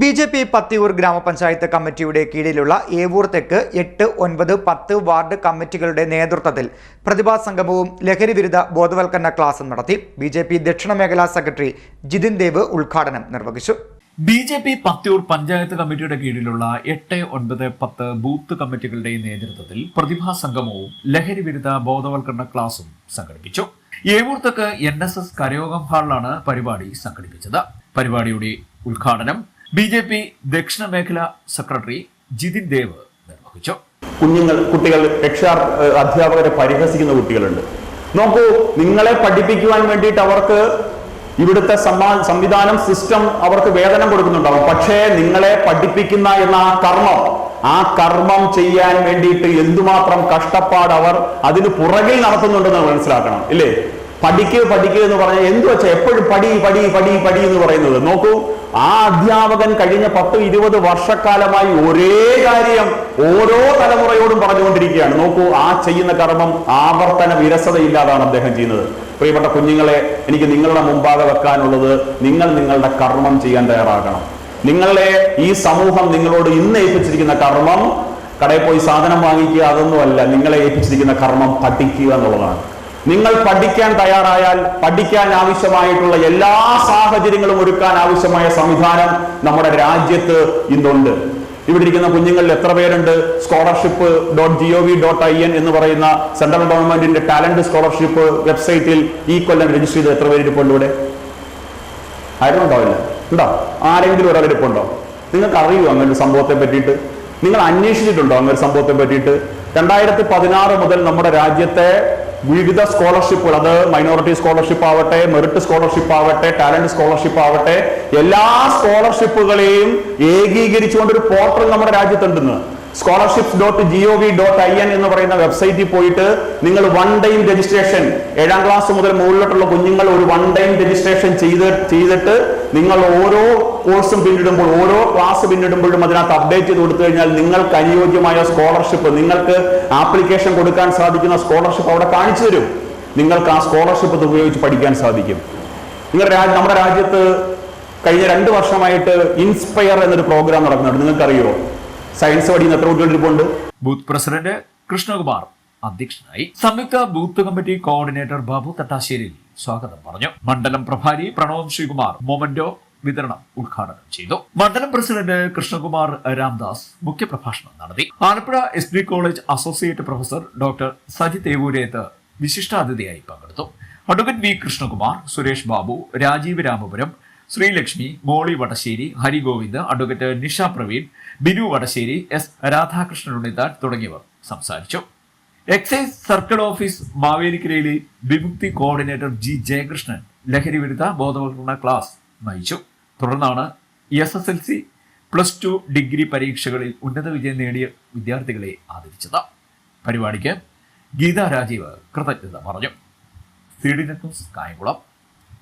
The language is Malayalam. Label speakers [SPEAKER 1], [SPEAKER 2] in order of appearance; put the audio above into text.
[SPEAKER 1] ബി ജെ പി പത്തിയൂർ ഗ്രാമപഞ്ചായത്ത് കമ്മിറ്റിയുടെ കീഴിലുള്ള ഏവൂർ തെക്ക് എട്ട് ഒൻപത് പത്ത് വാർഡ് കമ്മിറ്റികളുടെ നേതൃത്വത്തിൽ പ്രതിഭാ സംഗമവും ലഹരി വിരുദ്ധ ബോധവൽക്കരണ ക്ലാസും നടത്തി ബി ജെ പി ദക്ഷിണ മേഖലാ സെക്രട്ടറി ജിതിൻ ദേവ് ഉദ്ഘാടനം നിർവഹിച്ചു.
[SPEAKER 2] B J P Pathiyoor panchayat കമ്മിറ്റിയുടെ കീഴിലുള്ള എട്ട് ഒൻപത് പത്ത് ബൂത്ത് കമ്മിറ്റികളുടെ നേതൃത്വത്തിൽ പ്രതിഭാ സംഗമവും ലഹരി വിരുദ്ധ ബോധവൽക്കരണ ക്ലാസും സംഘടിപ്പിച്ചു. ഏവൂർത്തക്ക് എൻ എസ് എസ് കരയോഗം ഹാളിലാണ് പരിപാടി സംഘടിപ്പിച്ചത്. പരിപാടിയുടെ ഉദ്ഘാടനം ബി ജെ പി ദക്ഷിണ മേഖല സെക്രട്ടറി ജിതിൻ ദേവ് നിർവഹിച്ചു.
[SPEAKER 3] കുഞ്ഞുങ്ങൾ കുട്ടികൾ രക്ഷാ അധ്യാപകരെ പരിഹസിക്കുന്ന കുട്ടികളുണ്ട്. നോക്കൂ നിങ്ങളെ പഠിപ്പിക്കുവാൻ വേണ്ടിയിട്ട് അവർക്ക് ഇവിടുത്തെ സമ്മാ- സംവിധാനം സിസ്റ്റം അവർക്ക് വേതനം കൊടുക്കുന്നുണ്ടാവും. പക്ഷേ നിങ്ങളെ പഠിപ്പിക്കുന്ന എന്ന ആ കർമ്മം ആ കർമ്മം ചെയ്യാൻ വേണ്ടിയിട്ട് എന്തുമാത്രം കഷ്ടപ്പാട് അവർ അതിന് പുറകിൽ നടത്തുന്നുണ്ടെന്ന് മനസ്സിലാക്കണം ഇല്ലേ? പഠിക്കുക പഠിക്കുക എന്ന് പറഞ്ഞാൽ എന്ത് വെച്ചാൽ എപ്പോഴും പടി പടി പടി പടി എന്ന് പറയുന്നത്. നോക്കൂ ആ അധ്യാപകൻ കഴിഞ്ഞ പത്ത് ഇരുപത് വർഷക്കാലമായി ഒരേ കാര്യം ഓരോ തലമുറയോടും പറഞ്ഞുകൊണ്ടിരിക്കുകയാണ്. നോക്കൂ ആ ചെയ്യുന്ന കർമ്മം ആവർത്തന വിരസതയില്ലാതാണ് അദ്ദേഹം ചെയ്യുന്നത്. പ്രിയപ്പെട്ട കുഞ്ഞുങ്ങളെ എനിക്ക് നിങ്ങളുടെ മുമ്പാകെ വെക്കാനുള്ളത് നിങ്ങൾ നിങ്ങളുടെ കർമ്മം ചെയ്യാൻ തയ്യാറാകണം. നിങ്ങളെ ഈ സമൂഹം നിങ്ങളോട് ഇന്ന് ഏൽപ്പിച്ചിരിക്കുന്ന കർമ്മം കടയിൽ പോയി സാധനം വാങ്ങിക്കുക അതൊന്നുമല്ല നിങ്ങളെ ഏൽപ്പിച്ചിരിക്കുന്ന കർമ്മം പഠിക്കുക എന്നുള്ളതാണ്. നിങ്ങൾ പഠിക്കാൻ തയ്യാറായാൽ പഠിക്കാൻ ആവശ്യമായിട്ടുള്ള എല്ലാ സാഹചര്യങ്ങളും ഒരുക്കാൻ ആവശ്യമായ സംവിധാനം നമ്മുടെ രാജ്യത്ത് ഇന്നുണ്ട് ഇവിടെ ഇരിക്കുന്ന കുഞ്ഞുങ്ങളിൽ എത്ര പേരുണ്ട്? Scholarship dot G O V dot I N എന്ന് പറയുന്ന സെൻട്രൽ ഗവൺമെന്റിന്റെ ടാലന്റ് സ്കോളർഷിപ്പ് വെബ്സൈറ്റിൽ ഈ കൊല്ലം രജിസ്റ്റർ ചെയ്ത് എത്ര പേര് ഇരിപ്പുണ്ട് ഇവിടെ? ആരും ഉണ്ടോ ആരെങ്കിലും ഒരാളിരിപ്പുണ്ടോ നിങ്ങൾക്ക് അറിയുമോ അങ്ങനെ സംഭവത്തെ പറ്റിയിട്ട്? നിങ്ങൾ അന്വേഷിച്ചിട്ടുണ്ടോ അങ്ങനെ സംഭവത്തെ പറ്റിയിട്ട്? രണ്ടായിരത്തി പതിനാറ് മുതൽ നമ്മുടെ രാജ്യത്തെ വിവിധ സ്കോളർഷിപ്പുകൾ അത് മൈനോറിറ്റി സ്കോളർഷിപ്പ് ആവട്ടെ മെറിറ്റ് സ്കോളർഷിപ്പ് ആവട്ടെ ടാലന്റ് സ്കോളർഷിപ്പ് ആവട്ടെ എല്ലാ സ്കോളർഷിപ്പുകളെയും ഏകീകരിച്ചുകൊണ്ട് ഒരു പോർട്ടൽ നമ്മുടെ രാജ്യത്തുണ്ടെന്ന്. Scholarship dot G O V dot I N എന്ന് പറയുന്ന വെബ്സൈറ്റിൽ പോയിട്ട് നിങ്ങൾ വൺ ടൈം രജിസ്ട്രേഷൻ ഏഴാം ക്ലാസ് മുതൽ മുകളിലോട്ടുള്ള കുഞ്ഞുങ്ങൾ ഒരു വൺ ടൈം രജിസ്ട്രേഷൻ ചെയ്ത് ചെയ്തിട്ട് നിങ്ങൾ ഓരോ കോഴ്സും പിന്നിടുമ്പോൾ ഓരോ ക്ലാസ് പിന്നിടുമ്പോഴും അതിനകത്ത് അപ്ഡേറ്റ് ചെയ്ത് കൊടുത്തു കഴിഞ്ഞാൽ നിങ്ങൾക്ക് അനുയോജ്യമായ സ്കോളർഷിപ്പ് നിങ്ങൾക്ക് ആപ്ലിക്കേഷൻ കൊടുക്കാൻ സാധിക്കുന്ന സ്കോളർഷിപ്പ് അവിടെ കാണിച്ചു തരും. നിങ്ങൾക്ക് ആ സ്കോളർഷിപ്പ് ഉപയോഗിച്ച് പഠിക്കാൻ സാധിക്കും. നിങ്ങളുടെ നമ്മുടെ രാജ്യത്ത് കഴിഞ്ഞ രണ്ട് വർഷമായിട്ട് ഇൻസ്പയർ എന്നൊരു പ്രോഗ്രാം നടക്കുന്നുണ്ട്. നിങ്ങൾക്കറിയോ? സയൻസ് പഠിക്കുന്ന എത്ര കുട്ടികൾ
[SPEAKER 2] ബൂത്ത് പ്രസിഡന്റ് കൃഷ്ണകുമാർ അധ്യക്ഷനായി സംയുക്ത booth committee coordinator Babu Thattasseril സ്വാഗതം പറഞ്ഞു. മണ്ഡലം പ്രഭാരി പ്രണവ് ശ്രീകുമാർ മൊമന്റോ വിതരണം ഉദ്ഘാടനം ചെയ്തു. മണ്ഡലം പ്രസിഡന്റ് കൃഷ്ണകുമാർ രാംദാസ് മുഖ്യപ്രഭാഷണം നടത്തി. Alappuzha S D college associate professor doctor Saji Thevoorethu വിശിഷ്ടാതിഥിയായി പങ്കെടുത്തു. Advocate V Krishnakumar Suresh Babu Rajeev Ramapuram Sreelakshmi Molly Vadassery Harigovind advocate Nisha Praveen Binu Vadassery S Radhakrishnan Unnithan തുടങ്ങിയവർ സംസാരിച്ചു. എക്സൈസ് സർക്കിൾ ഓഫീസ് മാവേലിക്കരയിലെ വിമുക്തി കോർഡിനേറ്റർ ജി ജയകൃഷ്ണൻ ലഹരി വിരുദ്ധ ബോധവൽക്കരണ ക്ലാസ് നയിച്ചു. തുടർന്നാണ് S S L C plus two degree പരീക്ഷകളിൽ ഉന്നത വിജയം നേടിയ വിദ്യാർത്ഥികളെ ആദരിച്ചത്. പരിപാടിക്ക് ഗീതാ രാജീവ് കൃതജ്ഞത പറഞ്ഞു. C net news Kayamkulam.